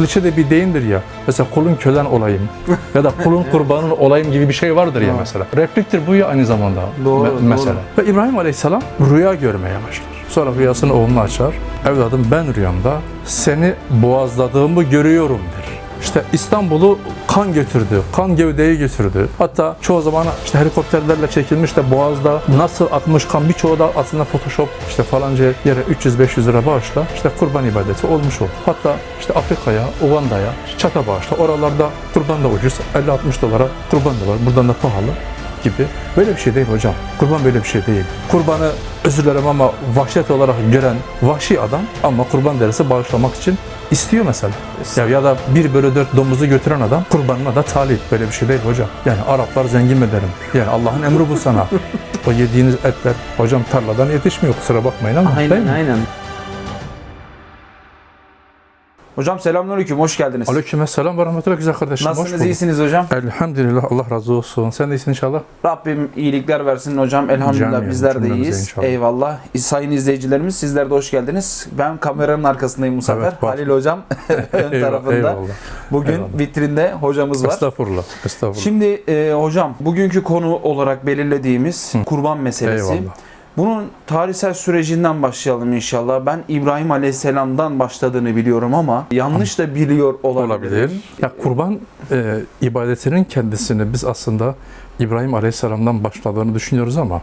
klişe de bir deyimdir ya. Mesela kulun kölen olayım ya da kulun kurbanın olayım gibi bir şey vardır ya mesela. Repliktir bu ya aynı zamanda. Doğru, Me- doğru. mesela. Ve İbrahim Aleyhisselam rüya görmeye başlar. Sonra rüyasını oğluna açar. Evladım ben rüyamda seni boğazladığımı görüyorum der. İşte İstanbul'u kan götürdü, kan gövdeyi götürdü. Hatta çoğu zaman işte helikopterlerle çekilmiş de Boğaz'da nasıl akmış kan birçoğu da aslında Photoshop işte falanca yere 300-500 lira bağışla işte kurban ibadeti olmuş oldu. Hatta işte Afrika'ya, Uganda'ya çata bağışla. Oralarda kurban da ucuz. 50-60 dolara kurban da var. Buradan da pahalı gibi. Böyle bir şey değil hocam. Kurban böyle bir şey değil. Kurbanı özür dilerim ama vahşet olarak gören vahşi adam ama kurban derisi bağışlamak için istiyor mesela. Ya, ya da 1 bölü 4 domuzu götüren adam kurbanına da talip. Böyle bir şey değil hocam. Yani Araplar zengin mi derim. Yani Allah'ın emri bu sana. o yediğiniz etler hocam tarladan yetişmiyor kusura bakmayın ama değil Aynen mi? aynen. Hocam selamünaleyküm, hoş geldiniz. Aleykümselam ve rahmetullah güzel kardeşim. Nasılsınız, iyisiniz hocam? Elhamdülillah Allah razı olsun. Sen de iyisin inşallah. Rabbim iyilikler versin hocam. Elhamdülillah Camiyen, bizler de iyiyiz. inşallah. Eyvallah. Sayın izleyicilerimiz sizler de hoş geldiniz. Ben kameranın arkasındayım bu sefer. Evet, bak. Halil hocam ön Eyvallah, tarafında. eyvallah. Bugün Eyvallah. vitrinde hocamız var. Estağfurullah. Estağfurullah. Şimdi e, hocam bugünkü konu olarak belirlediğimiz kurban meselesi. Eyvallah. Bunun tarihsel sürecinden başlayalım inşallah. Ben İbrahim Aleyhisselam'dan başladığını biliyorum ama yanlış da biliyor olabilirim. olabilir. Ya kurban e, ibadetinin kendisini biz aslında İbrahim Aleyhisselam'dan başladığını düşünüyoruz ama.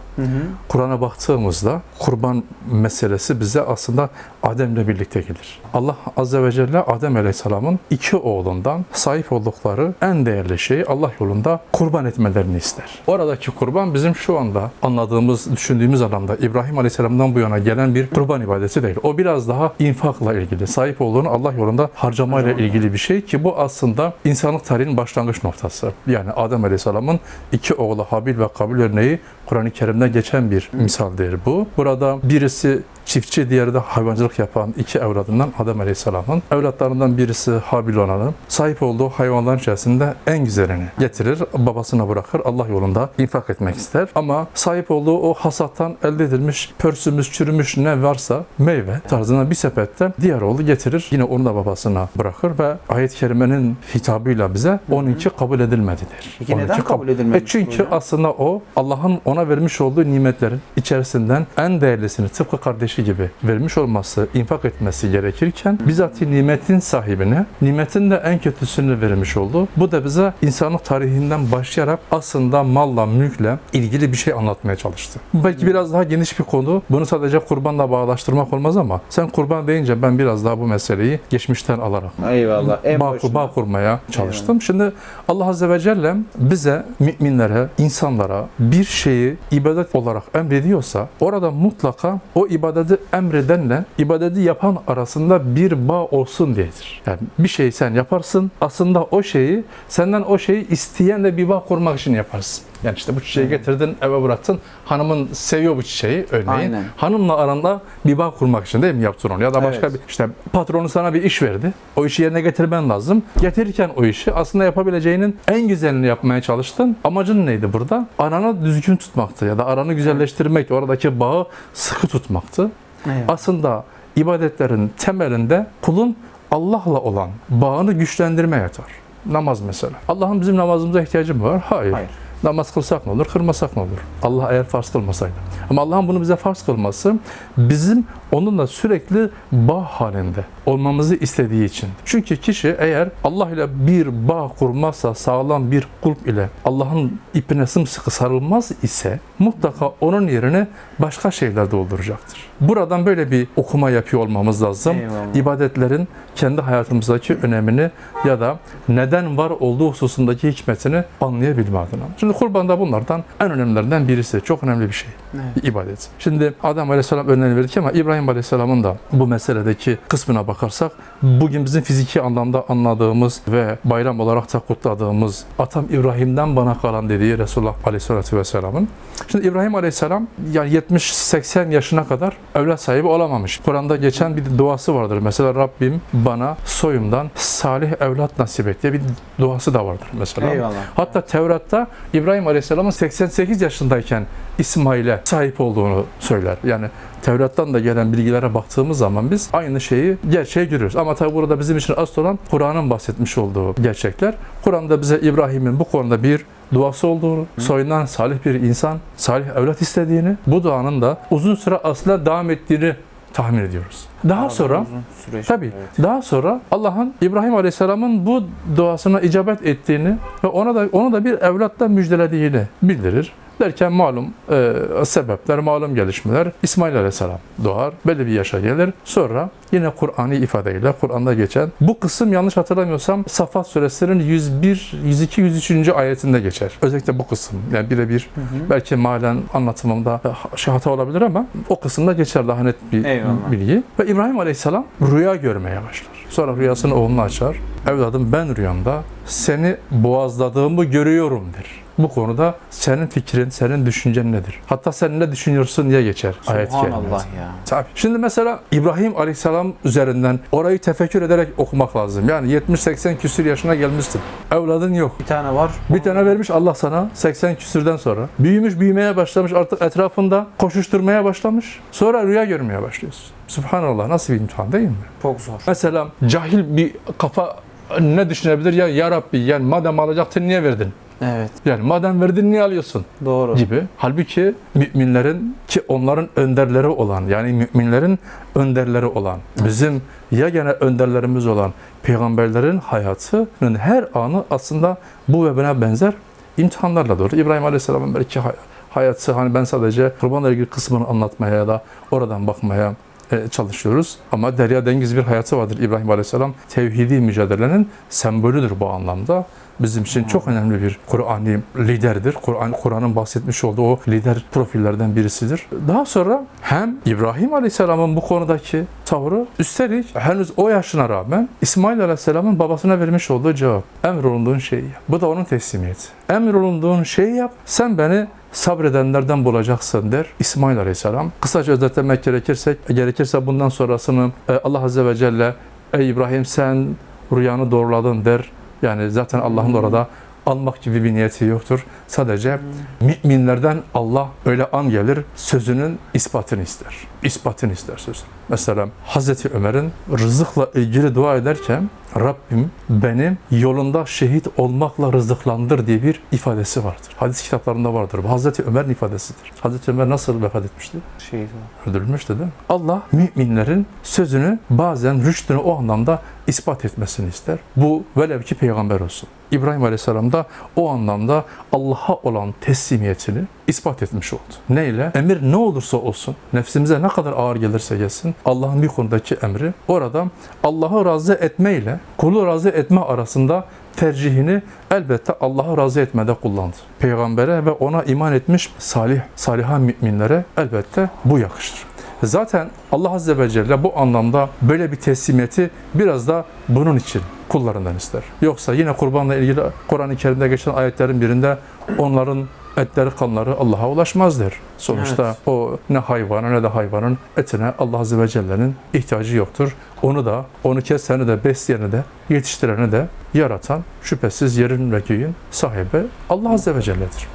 Kur'an'a baktığımızda kurban meselesi bize aslında Adem'le birlikte gelir. Allah Azze ve Celle Adem Aleyhisselam'ın iki oğlundan sahip oldukları en değerli şeyi Allah yolunda kurban etmelerini ister. Oradaki kurban bizim şu anda anladığımız, düşündüğümüz anlamda İbrahim Aleyhisselam'dan bu yana gelen bir kurban ibadeti değil. O biraz daha infakla ilgili, sahip olduğunu Allah yolunda harcamayla ilgili bir şey ki bu aslında insanlık tarihinin başlangıç noktası. Yani Adem Aleyhisselam'ın iki oğlu Habil ve Kabil örneği Kur'an-ı Kerim'de geçen bir misaldir bu. Burada birisi çiftçi, diğeri de hayvancılık yapan iki evladından Adem Aleyhisselam'ın evlatlarından birisi Habil olanı sahip olduğu hayvanların içerisinde en güzelini getirir, babasına bırakır, Allah yolunda infak etmek ister. Ama sahip olduğu o hasattan elde edilmiş, pörsümüş, çürümüş ne varsa meyve tarzına bir sepette diğer oğlu getirir. Yine onu da babasına bırakır ve ayet-i kerimenin hitabıyla bize onunki kabul edilmedi der. Peki neden Onunki kabul edilmedi E çünkü aslında o Allah'ın ona vermiş olduğu nimetlerin içerisinden en değerlisini tıpkı kardeşi gibi vermiş olması, infak etmesi gerekirken bizatihi nimetin sahibine nimetin de en kötüsünü vermiş oldu. Bu da bize insanlık tarihinden başlayarak aslında malla, mülkle ilgili bir şey anlatmaya çalıştı. Bu belki biraz daha geniş bir konu. Bunu sadece kurbanla bağlaştırmak olmaz ama sen kurban deyince ben biraz daha bu meseleyi geçmişten alarak Eyvallah. En bağ, bağ kurmaya çalıştım. Şimdi Allah Azze ve Celle bize, müminlere, insanlara bir şeyi ibadet olarak emrediyorsa orada mutlaka o ibadeti emredenle ibadeti yapan arasında bir bağ olsun diyedir. Yani bir şeyi sen yaparsın aslında o şeyi senden o şeyi isteyenle bir bağ kurmak için yaparsın. Yani işte bu çiçeği getirdin eve bıraktın. Hanımın seviyor bu çiçeği örneğin. Aynen. Hanımla aranda bir bağ kurmak için değil mi yaptın onu? Ya da başka Evet. bir işte patronu sana bir iş verdi. O işi yerine getirmen lazım. Getirirken o işi aslında yapabileceğinin en güzelini yapmaya çalıştın. Amacın neydi burada? Aranı düzgün tutmaktı ya da aranı güzelleştirmekti. Oradaki bağı sıkı tutmaktı. Eyvallah. Aslında ibadetlerin temelinde kulun Allah'la olan bağını güçlendirme yatar. Namaz mesela. Allah'ın bizim namazımıza ihtiyacı mı var? Hayır. Hayır. Namaz kılsak ne olur, kırmasak ne olur? Allah eğer farz kılmasaydı. Ama Allah'ın bunu bize farz kılması bizim onunla sürekli bağ halinde olmamızı istediği için. Çünkü kişi eğer Allah ile bir bağ kurmazsa, sağlam bir kulp ile Allah'ın ipine sımsıkı sarılmaz ise mutlaka onun yerine başka şeyler dolduracaktır. Buradan böyle bir okuma yapıyor olmamız lazım. Eyvallah. İbadetlerin kendi hayatımızdaki önemini ya da neden var olduğu hususundaki hikmetini anlayabilme adına. Şimdi kurban da bunlardan en önemlilerinden birisi. Çok önemli bir şey. Evet. İbadet. Şimdi Adem Aleyhisselam örneğini verdik ama İbrahim Aleyhisselam'ın da bu meseledeki kısmına bakarsak bugün bizim fiziki anlamda anladığımız ve bayram olarak da kutladığımız atam İbrahim'den bana kalan dediği Resulullah Aleyhisselatü Vesselam'ın. Şimdi İbrahim Aleyhisselam yani 70-80 yaşına kadar evlat sahibi olamamış. Kur'an'da geçen bir duası vardır. Mesela Rabbim bana soyumdan salih evlat nasip et diye bir duası da vardır mesela. Eyvallah. Hatta Tevrat'ta İbrahim Aleyhisselam'ın 88 yaşındayken İsmail'e sahip olduğunu söyler. Yani Tevrat'tan da gelen bilgilere baktığımız zaman biz aynı şeyi, gerçeği görüyoruz. Ama tabi burada bizim için asıl olan Kur'an'ın bahsetmiş olduğu gerçekler. Kur'an'da bize İbrahim'in bu konuda bir duası olduğunu, soyundan salih bir insan, salih evlat istediğini, bu duanın da uzun süre aslında devam ettiğini tahmin ediyoruz. Daha Aradan sonra süreç. Tabii. Evet. Daha sonra Allah'ın İbrahim Aleyhisselam'ın bu duasına icabet ettiğini ve ona da onu da bir evlatla müjdelediğini bildirir. Derken malum e, sebepler, malum gelişmeler İsmail Aleyhisselam doğar, belli bir yaşa gelir. Sonra yine Kur'an'ı ifadeyle, Kur'an'da geçen bu kısım yanlış hatırlamıyorsam Safat suresinin 101, 102, 103. ayetinde geçer. Özellikle bu kısım. Yani birebir Hı hı. belki malen anlatımımda şey hata olabilir ama o kısımda geçer daha net bir Eyvallah. bilgi. Ve İbrahim Aleyhisselam rüya görmeye başlar. Sonra rüyasını oğluna açar. Evladım ben rüyamda seni boğazladığımı görüyorum der. Bu konuda senin fikrin, senin düşüncen nedir? Hatta sen ne düşünüyorsun diye geçer ayet kelimeleri. ya. Tabii. Şimdi mesela İbrahim Aleyhisselam üzerinden orayı tefekkür ederek okumak lazım. Yani 70-80 küsür yaşına gelmişsin. Evladın yok. Bir tane var. Bir tane vermiş Allah sana 80 küsürden sonra. Büyümüş, büyümeye başlamış, artık etrafında koşuşturmaya başlamış. Sonra rüya görmeye başlıyorsun. Subhanallah nasıl bir imtihan değil mi? Çok zor. Mesela cahil bir kafa ne düşünebilir ya ya Rabbi yani madem alacaktın niye verdin? Evet. Yani madem verdin niye alıyorsun? Doğru. gibi. Halbuki müminlerin ki onların önderleri olan yani müminlerin önderleri olan bizim yegane önderlerimiz olan peygamberlerin hayatının her anı aslında bu ve buna benzer imtihanlarla dolu. İbrahim Aleyhisselam'ın belki hay- hayatı hani ben sadece kurbanla ilgili kısmını anlatmaya ya da oradan bakmaya e, çalışıyoruz. Ama derya dengiz bir hayatı vardır İbrahim Aleyhisselam. Tevhidi mücadelenin sembolüdür bu anlamda. Bizim için çok önemli bir Kur'an'ı liderdir. Kur'an Kur'an'ın bahsetmiş olduğu o lider profillerden birisidir. Daha sonra hem İbrahim Aleyhisselam'ın bu konudaki tavrı üstelik henüz o yaşına rağmen İsmail Aleyhisselam'ın babasına vermiş olduğu cevap. Emrolunduğun şeyi yap. Bu da onun teslimiyeti. Emrolunduğun şeyi yap. Sen beni sabredenlerden bulacaksın der İsmail Aleyhisselam. Kısaca özetlemek gerekirse, gerekirse bundan sonrasını e, Allah Azze ve Celle Ey İbrahim sen rüyanı doğruladın der. Yani zaten Allah'ın orada almak gibi bir niyeti yoktur. Sadece müminlerden Allah öyle an gelir sözünün ispatını ister. İspatını ister söz. Mesela Hazreti Ömer'in rızıkla ilgili dua ederken Rabbim benim yolunda şehit olmakla rızıklandır diye bir ifadesi vardır. Hadis kitaplarında vardır. Bu Hazreti Ömer'in ifadesidir. Hazreti Ömer nasıl vefat etmişti? Var. öldürülmüştü değil mi? Allah müminlerin sözünü bazen rüştünü o anlamda ispat etmesini ister. Bu velev ki peygamber olsun. İbrahim Aleyhisselam da o anlamda Allah'a olan teslimiyetini ispat etmiş oldu. Neyle? Emir ne olursa olsun, nefsimize ne kadar ağır gelirse gelsin, Allah'ın bir konudaki emri orada Allah'ı razı etmeyle kulu razı etme arasında tercihini elbette Allah'ı razı etmede kullandı. Peygambere ve ona iman etmiş salih, saliha müminlere elbette bu yakışır. Zaten Allah Azze ve Celle bu anlamda böyle bir teslimiyeti biraz da bunun için kullarından ister. Yoksa yine kurbanla ilgili Kur'an-ı Kerim'de geçen ayetlerin birinde onların etleri kanları Allah'a ulaşmaz der. Sonuçta Evet. o ne hayvana ne de hayvanın etine Allah Azze ve Celle'nin ihtiyacı yoktur. Onu da, onu keseni de, besleyeni de, yetiştireni de yaratan şüphesiz yerin ve göğün sahibi Allah Azze ve Celle'dir.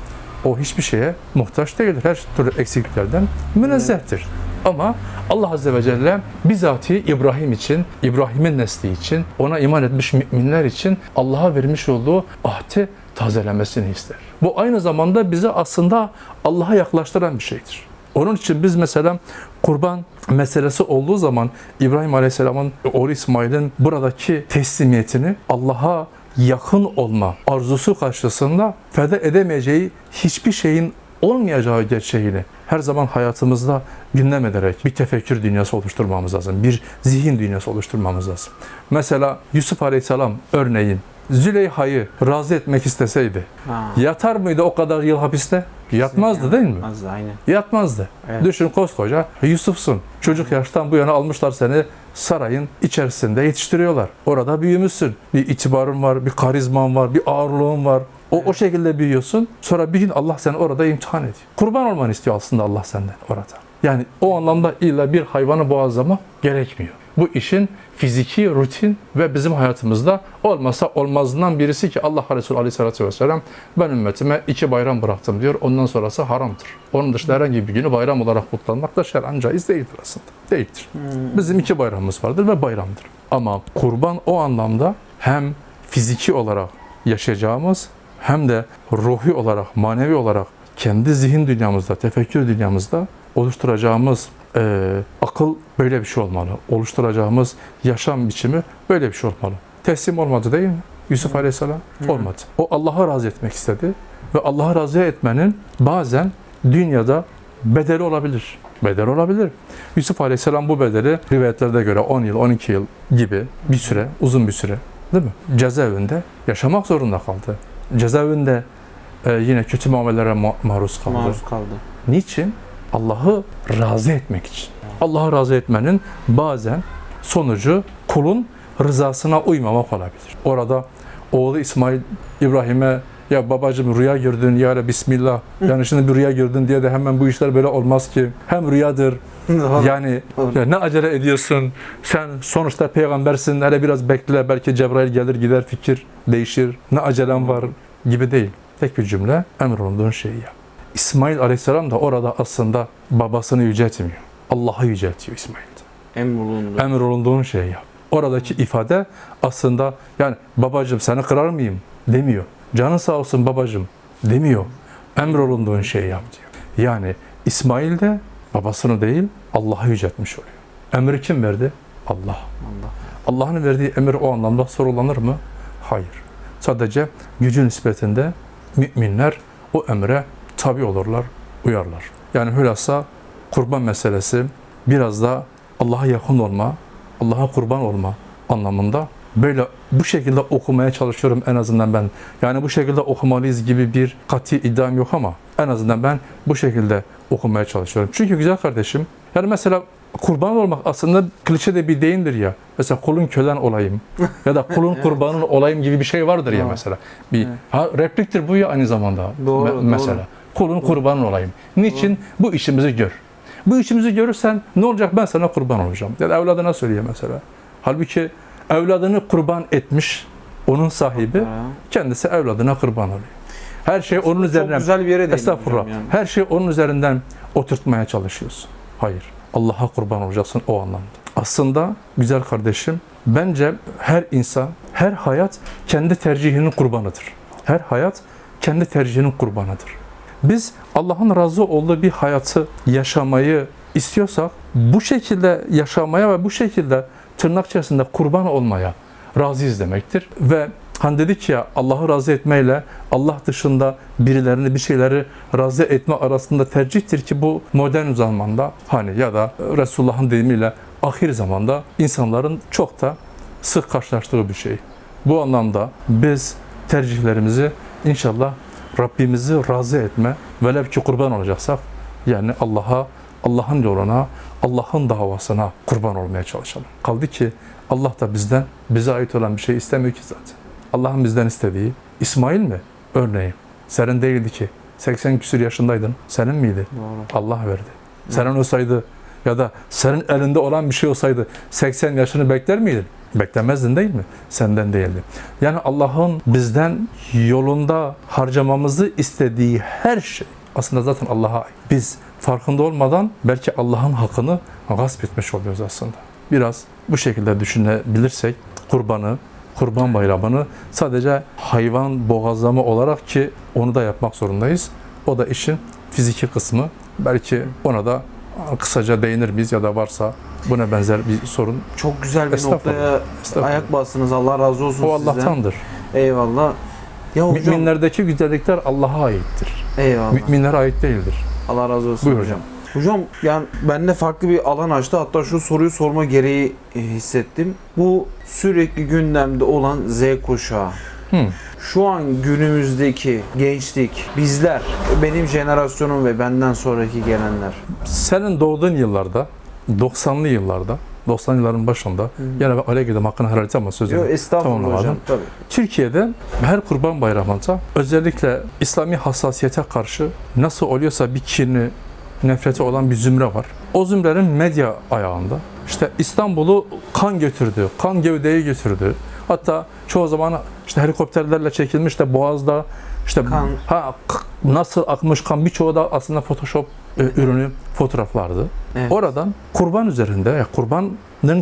O hiçbir şeye muhtaç değildir. Her türlü eksikliklerden münezzehtir. Ama Allah Azze ve Celle bizatihi İbrahim için, İbrahim'in nesli için, ona iman etmiş müminler için Allah'a vermiş olduğu ahdi tazelemesini ister. Bu aynı zamanda bizi aslında Allah'a yaklaştıran bir şeydir. Onun için biz mesela kurban meselesi olduğu zaman İbrahim Aleyhisselam'ın oğlu İsmail'in buradaki teslimiyetini Allah'a yakın olma arzusu karşısında feda edemeyeceği hiçbir şeyin olmayacağı gerçeğini her zaman hayatımızda gündem ederek bir tefekkür dünyası oluşturmamız lazım. Bir zihin dünyası oluşturmamız lazım. Mesela Yusuf Aleyhisselam örneğin Züleyha'yı razı etmek isteseydi Ha. yatar mıydı o kadar yıl hapiste? Yatmazdı değil mi? Az da aynen. Yatmazdı. Evet. Düşün koskoca Yusuf'sun. Çocuk yaştan bu yana almışlar seni sarayın içerisinde yetiştiriyorlar. Orada büyümüşsün. Bir itibarın var, bir karizman var, bir ağırlığın var. O, o şekilde büyüyorsun. Sonra bir gün Allah seni orada imtihan ediyor. Kurban olmanı istiyor aslında Allah senden orada. Yani o anlamda illa bir hayvanı boğazlama gerekmiyor. Bu işin fiziki, rutin ve bizim hayatımızda olmasa olmazından birisi ki Allah Resulü Aleyhisselatü Vesselam ben ümmetime iki bayram bıraktım diyor. Ondan sonrası haramdır. Onun dışında herhangi bir günü bayram olarak kutlanmak da şer'an caiz değildir aslında. Değildir. Bizim iki bayramımız vardır ve bayramdır. Ama kurban o anlamda hem fiziki olarak yaşayacağımız hem de ruhi olarak, manevi olarak kendi zihin dünyamızda, tefekkür dünyamızda oluşturacağımız eee, akıl böyle bir şey olmalı. Oluşturacağımız yaşam biçimi böyle bir şey olmalı. Teslim olmadı değil mi? Yusuf Aleyhisselam olmadı. O Allah'a razı etmek istedi ve Allah'a razı etmenin bazen dünyada bedeli olabilir. Bedel olabilir. Yusuf Aleyhisselam bu bedeli rivayetlerde göre 10 yıl, 12 yıl gibi bir süre, uzun bir süre değil mi? Cezaevinde yaşamak zorunda kaldı. Cezaevinde e, yine kötü muamelelere ma- maruz kaldı. Maruz kaldı. Niçin? Allah'ı razı etmek için. Allah'ı razı etmenin bazen sonucu kulun rızasına uymamak olabilir. Orada oğlu İsmail İbrahim'e ya babacığım rüya gördün ya Rabbi bismillah. Yani şimdi bir rüya gördün diye de hemen bu işler böyle olmaz ki. Hem rüyadır yani ya ne acele ediyorsun? Sen sonuçta peygambersin. Hele biraz bekle. Belki Cebrail gelir gider fikir değişir. Ne acelem var gibi değil. Tek bir cümle emrolunduğun şeyi yap. İsmail Aleyhisselam da orada aslında babasını yüceltmiyor. Allah'ı yüceltiyor İsmail. Emrolundu. Emrolunduğun şeyi yap. Oradaki ifade aslında yani babacığım seni kırar mıyım demiyor. Canın sağ olsun babacığım demiyor. Emrolunduğun şeyi yap diyor. Yani İsmail de babasını değil Allah'ı yüceltmiş oluyor. Emri kim verdi? Allah. Allah. Allah'ın verdiği emir o anlamda sorulanır mı? Hayır. Sadece gücü nispetinde müminler o emre tabi olurlar, uyarlar. Yani hülasa kurban meselesi biraz da Allah'a yakın olma, Allah'a kurban olma anlamında böyle bu şekilde okumaya çalışıyorum en azından ben. Yani bu şekilde okumalıyız gibi bir kati iddiam yok ama en azından ben bu şekilde okumaya çalışıyorum. Çünkü güzel kardeşim yani mesela kurban olmak aslında klişe de bir deyimdir ya. Mesela kulun kölen olayım ya da kulun kurbanın olayım gibi bir şey vardır ya Evet. mesela. Bir Evet. ha, repliktir bu ya aynı zamanda. Doğru, Me- doğru. mesela. Kulun kurbanın olayım. Niçin? Bu işimizi gör. Bu işimizi görürsen ne olacak ben sana kurban olacağım. Ya da evladına söylüyor mesela. Halbuki evladını kurban etmiş onun sahibi kendisi evladına kurban oluyor. Her şey onun Çok üzerinden güzel bir yere Estağfurullah. yani. Her şey onun üzerinden oturtmaya çalışıyorsun. Hayır. Allah'a kurban olacaksın o anlamda. Aslında güzel kardeşim, bence her insan, her hayat kendi tercihinin kurbanıdır. Her hayat kendi tercihinin kurbanıdır. Biz Allah'ın razı olduğu bir hayatı yaşamayı istiyorsak bu şekilde yaşamaya ve bu şekilde tırnak içerisinde kurban olmaya razıyız demektir. Ve hani dedik ya Allah'ı razı etmeyle Allah dışında birilerini bir şeyleri razı etme arasında tercihtir ki bu modern zamanda hani ya da Resulullah'ın deyimiyle ahir zamanda insanların çok da sık karşılaştığı bir şey. Bu anlamda biz tercihlerimizi inşallah Rabbimizi razı etme, velev ki kurban olacaksak yani Allah'a, Allah'ın yoluna, Allah'ın davasına kurban olmaya çalışalım. Kaldı ki Allah da bizden, bize ait olan bir şey istemiyor ki zaten. Allah'ın bizden istediği, İsmail mi? Örneğin. Senin değildi ki. 80 küsür yaşındaydın. Senin miydi? Doğru. Allah verdi. Senin olsaydı ya da senin elinde olan bir şey olsaydı 80 yaşını bekler miydin? Beklemezdin değil mi? Senden değildi. Yani Allah'ın bizden yolunda harcamamızı istediği her şey aslında zaten Allah'a. Biz farkında olmadan belki Allah'ın hakkını gasp etmiş oluyoruz aslında. Biraz bu şekilde düşünebilirsek kurbanı, kurban bayramını sadece hayvan boğazlama olarak ki onu da yapmak zorundayız. O da işin fiziki kısmı. Belki ona da kısaca değinir miyiz ya da varsa buna benzer bir sorun. Çok güzel bir noktaya ayak bastınız. Allah razı olsun O sizden. Allah'tandır. Eyvallah. Ya hocam. Müminlerdeki güzellikler Allah'a aittir. Eyvallah. Müminlere ait değildir. Allah razı olsun Buyur hocam. Hocam yani bende farklı bir alan açtı. Hatta şu soruyu sorma gereği e, hissettim. Bu sürekli gündemde olan Z kuşağı. Hı. Şu an günümüzdeki gençlik, bizler, benim jenerasyonum ve benden sonraki gelenler. Senin doğduğun yıllarda, 90'lı yıllarda, 90 yılların başında, yine ben araya girdim hakkını helal ama sözünü. Yok estağfurullah hocam. Tabii. Türkiye'de her kurban bayramında özellikle İslami hassasiyete karşı nasıl oluyorsa bir kini, nefreti olan bir zümre var. O zümrenin medya ayağında işte İstanbul'u kan götürdü, kan gövdeyi götürdü. Hatta çoğu zaman işte helikopterlerle çekilmiş de Boğaz'da işte Kan. ha nasıl akmış kan birçoğu da aslında Photoshop e, ürünü fotoğraflardı. Evet. Oradan kurban üzerinde, kurbanın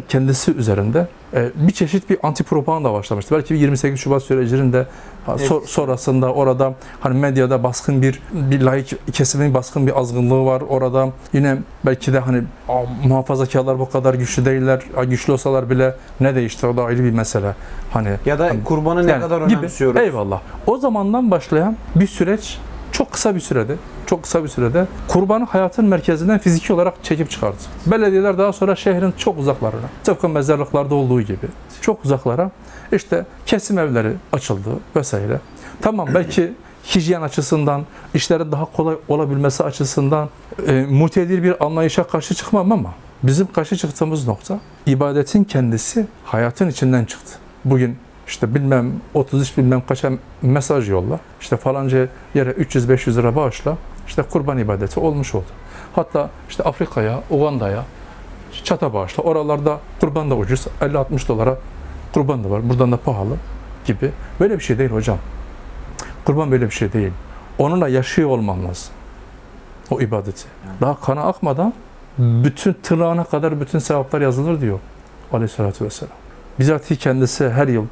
kendisi üzerinde e, bir çeşit bir anti propaganda başlamıştı. Belki bir 28 Şubat sürecinde Evet. sonrasında orada hani medyada baskın bir bir laik kesimin baskın bir azgınlığı var. Orada yine belki de hani "Aa, muhafazakarlar bu kadar güçlü değiller. Güçlü olsalar bile ne değişti o da ayrı bir mesele. Hani Ya da Hani- kurbanı ne yani kadar gibi. önemsiyoruz. Eyvallah. O zamandan başlayan bir süreç çok kısa bir sürede, çok kısa bir sürede kurbanı hayatın merkezinden fiziki olarak çekip çıkardı. Belediyeler daha sonra şehrin çok uzaklarına, tıpkı mezarlıklarda olduğu gibi çok uzaklara işte kesim evleri açıldı vesaire. Tamam belki hijyen açısından, işlerin daha kolay olabilmesi açısından e, mutedir bir anlayışa karşı çıkmam ama bizim karşı çıktığımız nokta ibadetin kendisi hayatın içinden çıktı. Bugün işte bilmem 33 bilmem kaça mesaj yolla. İşte falanca yere 300-500 lira bağışla. İşte kurban ibadeti olmuş oldu. Hatta işte Afrika'ya, Uganda'ya çata bağışla. Oralarda kurban da ucuz. 50-60 dolara kurban da var. Buradan da pahalı gibi. Böyle bir şey değil hocam. Kurban böyle bir şey değil. Onunla yaşıyor olman lazım. O ibadeti. Daha kana akmadan bütün tırnağına kadar bütün sevaplar yazılır diyor Aleyhisselatü Vesselam. Bizatihi kendisi her yıl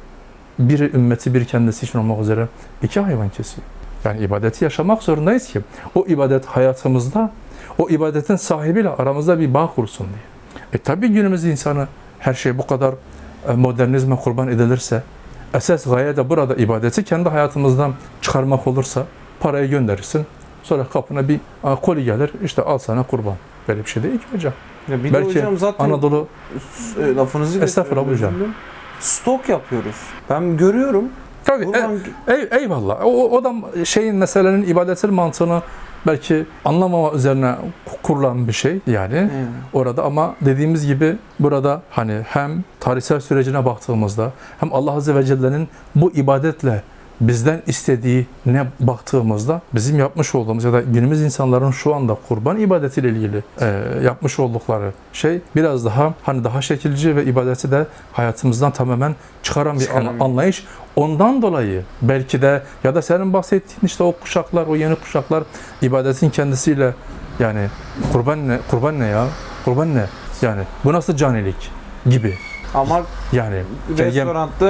bir ümmeti bir kendisi için olmak üzere iki hayvan kesiyor. Yani ibadeti yaşamak zorundayız ki o ibadet hayatımızda o ibadetin sahibiyle aramızda bir bağ kursun diye. E tabi günümüz insanı her şey bu kadar e, modernizme kurban edilirse esas gaye de burada ibadeti kendi hayatımızdan çıkarmak olursa parayı gönderirsin. Sonra kapına bir koli gelir işte al sana kurban. Böyle bir şey değil ki hocam. Ya bir de Belki hocam zaten Anadolu e, lafınızı Estağfurullah hocam. Stok yapıyoruz. Ben görüyorum. tabii e- Kurban Ey, eyvallah. O, o da şeyin meselenin ibadetin mantığını belki anlamama üzerine kurulan bir şey yani Evet. orada ama dediğimiz gibi burada hani hem tarihsel sürecine baktığımızda hem Allah Azze ve Celle'nin bu ibadetle bizden istediğine baktığımızda bizim yapmış olduğumuz ya da günümüz insanların şu anda kurban ibadetiyle ilgili e, yapmış oldukları şey biraz daha hani daha şekilci ve ibadeti de hayatımızdan tamamen çıkaran bir an- anlayış. Ondan dolayı belki de ya da senin bahsettiğin işte o kuşaklar, o yeni kuşaklar ibadetin kendisiyle yani kurban ne, kurban ne ya? Kurban ne? Yani bu nasıl canilik gibi. Ama Yani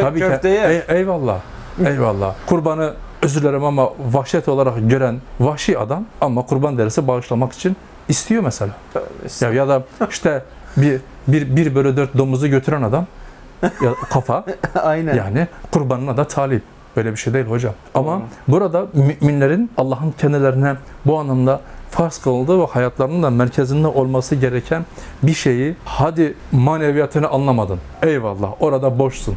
Tabii köfte yer. Ey- eyvallah. Eyvallah. Kurbanı özür dilerim ama vahşet olarak gören vahşi adam ama kurban derisi bağışlamak için istiyor mesela. Ya, ya da işte bir, bir, bir bölü dört domuzu götüren adam ya kafa Aynen. yani kurbanına da talip. Böyle bir şey değil hocam. Ama Doğru. burada müminlerin Allah'ın kendilerine bu anlamda farz kıldığı ve hayatlarının da merkezinde olması gereken bir şeyi hadi maneviyatını anlamadın. Eyvallah orada boşsun.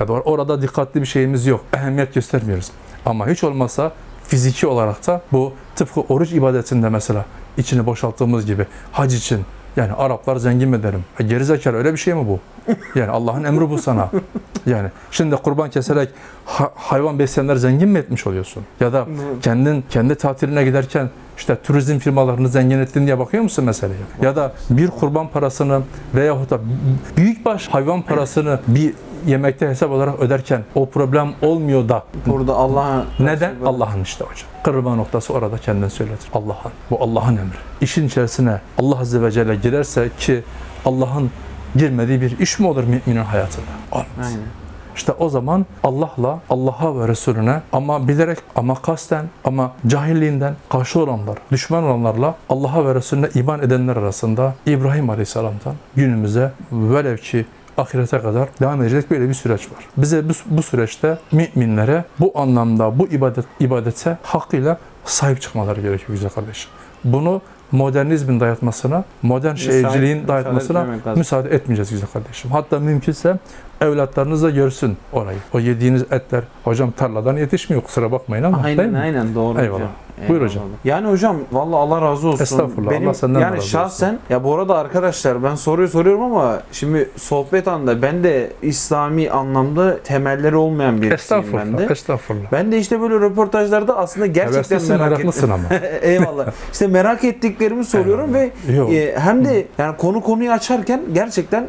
Ya da or- orada dikkatli bir şeyimiz yok. Ehemmiyet göstermiyoruz. Ama hiç olmazsa fiziki olarak da bu tıpkı oruç ibadetinde mesela içini boşalttığımız gibi hac için yani Araplar zengin mi derim? Ha, Geri zekalı öyle bir şey mi bu? Yani Allah'ın emri bu sana. Yani şimdi kurban keserek ha- hayvan besleyenler zengin mi etmiş oluyorsun? Ya da kendin kendi tatiline giderken işte turizm firmalarını zengin ettin diye bakıyor musun meseleye? Ya da bir kurban parasını veyahut da büyükbaş hayvan parasını bir yemekte hesap olarak öderken o problem olmuyor da Burada Allah'a neden? Allah'ın işte hocam. Kırılma noktası orada kendini söyletir. Allah'ın. Bu Allah'ın emri. İşin içerisine Allah Azze ve Celle girerse ki Allah'ın girmediği bir iş mi olur müminin hayatında? Olmaz. Aynen. İşte o zaman Allah'la, Allah'a ve Resulüne ama bilerek ama kasten ama cahilliğinden karşı olanlar, düşman olanlarla Allah'a ve Resulüne iman edenler arasında İbrahim Aleyhisselam'dan günümüze velev ki ahirete kadar devam edecek böyle bir süreç var. Bize bu, bu süreçte müminlere bu anlamda bu ibadet ibadete hakkıyla sahip çıkmaları gerekiyor güzel kardeşim. Bunu modernizmin dayatmasına, modern Müsaade- şehirciliğin müsaade dayatmasına lazım. müsaade etmeyeceğiz güzel kardeşim. Hatta mümkünse evlatlarınız da görsün orayı. O yediğiniz etler hocam tarladan yetişmiyor kusura bakmayın ama değil Aynen mi? aynen doğru Eyvallah. hocam. Buyur hocam. Eyvallah. Yani hocam vallahi Allah razı olsun. Estağfurullah, Benim, Allah senden de yani razı şahsen ya bu arada arkadaşlar ben soruyu soruyorum ama şimdi sohbet anda ben de İslami anlamda temelleri olmayan ben Estağfurullah. de. Estağfurullah. Ben de işte böyle röportajlarda aslında gerçekten Heveslisin, merak ettim. ama. Eyvallah. İşte merak ettiklerimi soruyorum ve e, hem de yani konu konuyu açarken gerçekten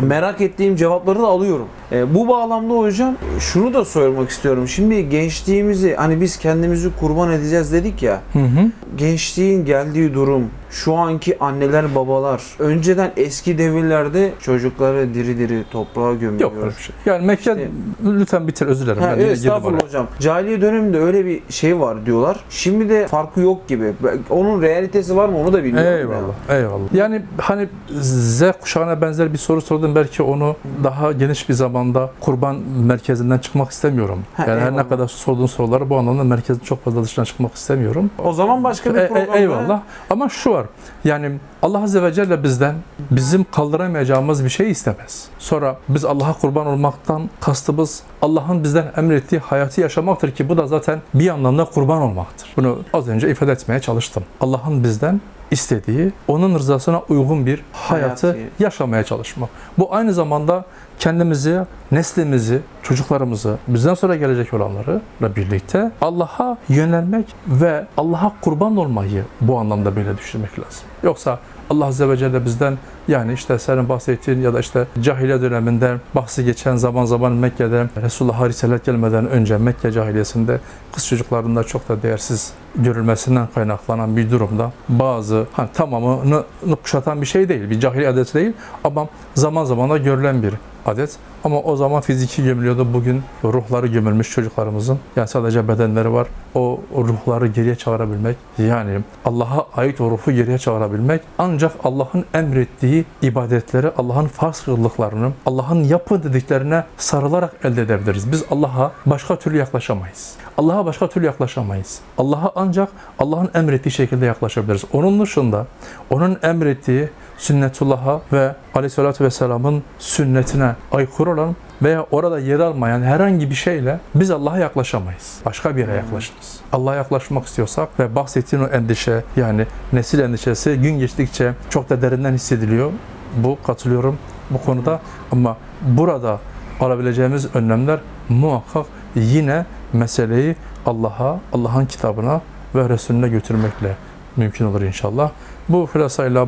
merak ettiğim cevapları da alıyorum. E, bu bağlamda hocam şunu da sormak istiyorum. Şimdi gençliğimizi hani biz kendimizi kurban edeceğiz dedik ya. Hı hı. Gençliğin geldiği durum, şu anki anneler babalar, önceden eski devirlerde çocukları diri diri toprağa gömüyor. Yok öyle bir şey. Yani Mekke İşte- lütfen bitir özür dilerim. Ha, Ben evet, estağfurullah hocam. Cahiliye döneminde öyle bir şey var diyorlar. Şimdi de farkı yok gibi. Onun realitesi var mı onu da bilmiyorum. Eyvallah, eyvallah. Yani hani Z kuşağına benzer bir soru sordum. Belki onu daha geniş bir zamanda kurban merkezinden çıkmak istemiyorum. Ha, yani her eyvallah. ne kadar sorduğun soruları bu anlamda merkezin çok fazla dışına çıkmak istemiyorum. O zaman başka bir E- e- programda... eyvallah. Ama şu var. Yani Allah Azze ve Celle bizden bizim kaldıramayacağımız bir şey istemez. Sonra biz Allah'a kurban olmaktan kastımız Allah'ın bizden emrettiği hayatı yaşamaktır ki bu da zaten bir anlamda kurban olmaktır. Bunu az önce ifade etmeye çalıştım. Allah'ın bizden istediği, onun rızasına uygun bir hayatı Hayatı. yaşamaya çalışmak. Bu aynı zamanda kendimizi, neslimizi, çocuklarımızı, bizden sonra gelecek olanlarla birlikte Allah'a yönelmek ve Allah'a kurban olmayı bu anlamda böyle düşünmek lazım. Yoksa Allah Azze ve Celle bizden yani işte senin bahsettiğin ya da işte cahiliye döneminde bahsi geçen zaman zaman Mekke'de Resulullah'a risalet gelmeden önce Mekke cahiliyesinde kız çocuklarında çok da değersiz görülmesinden kaynaklanan bir durumda bazı hani tamamını kuşatan bir şey değil, bir cahiliye adeti değil ama zaman zaman da görülen bir adet. Ama o zaman fiziki gömülüyordu. Bugün ruhları gömülmüş çocuklarımızın. Yani sadece bedenleri var. O ruhları geriye çağırabilmek. Yani Allah'a ait o ruhu geriye çağırabilmek. Ancak Allah'ın emrettiği ibadetleri, Allah'ın farz kıldıklarını, Allah'ın yapın dediklerine sarılarak elde edebiliriz. Biz Allah'a başka türlü yaklaşamayız. Allah'a başka türlü yaklaşamayız. Allah'a ancak Allah'ın emrettiği şekilde yaklaşabiliriz. Onun dışında onun emrettiği sünnetullah'a ve aleyhissalatü vesselamın sünnetine aykırı olan veya orada yer almayan herhangi bir şeyle biz Allah'a yaklaşamayız. Başka bir yere yaklaşırız. Allah'a yaklaşmak istiyorsak ve bahsettiğin o endişe yani nesil endişesi gün geçtikçe çok da derinden hissediliyor. Bu katılıyorum bu konuda ama burada alabileceğimiz önlemler muhakkak yine meseleyi Allah'a, Allah'ın kitabına ve Resulüne götürmekle mümkün olur inşallah. Bu hülasayla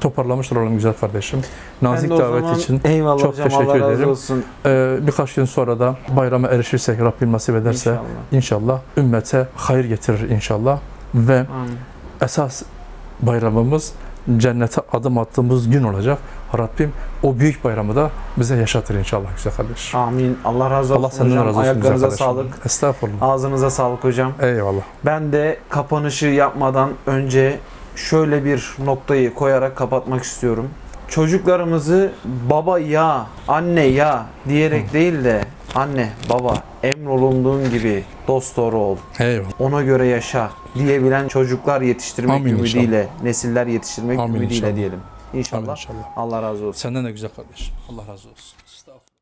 toparlamış olalım güzel kardeşim. Nazik davet zaman- için Eyvallah çok hocam, teşekkür Allah ederim. olsun. Ee, birkaç gün sonra da bayrama erişirsek Rabbim nasip ederse İnşallah. inşallah ümmete hayır getirir inşallah ve Amin. esas bayramımız cennete adım attığımız gün olacak. Rabbim o büyük bayramı da bize yaşatır inşallah güzel kardeşim. Amin. Allah razı olsun Allah senden hocam. razı olsun güzel Ayaklarınıza kardeşim. sağlık. Estağfurullah. Ağzınıza sağlık hocam. Eyvallah. Ben de kapanışı yapmadan önce şöyle bir noktayı koyarak kapatmak istiyorum. Çocuklarımızı baba ya, anne ya diyerek değil de anne, baba emrolunduğun gibi dost doğru ol. Eyvallah. Ona göre yaşa diyebilen çocuklar yetiştirmek Amin ümidiyle, nesiller yetiştirmek Amin ümidiyle inşallah. diyelim. İnşallah. Amin inşallah. Allah razı olsun. Senden de güzel kardeşim. Allah razı olsun.